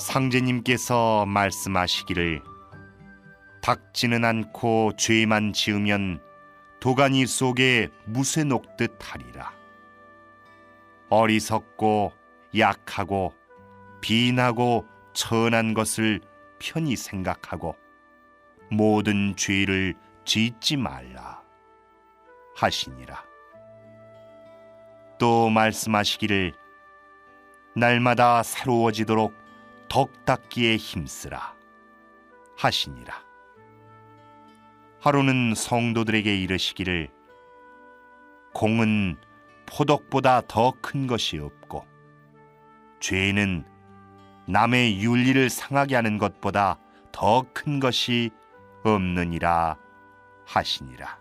상제님께서 말씀하시기를 닥지는 않고 죄만 지으면 도가니 속에 무쇠 녹듯 하리라. 어리석고 약하고 비나고 천한 것을 편히 생각하고 모든 죄를 짓지 말라 하시니라. 또 말씀하시기를 날마다 새로워지도록 덕 닦기에 힘쓰라 하시니라. 하루는 성도들에게 이르시기를 공은 포덕보다 더 큰 것이 없고 죄는 남의 윤리를 상하게 하는 것보다 더 큰 것이 없느니라 하시니라.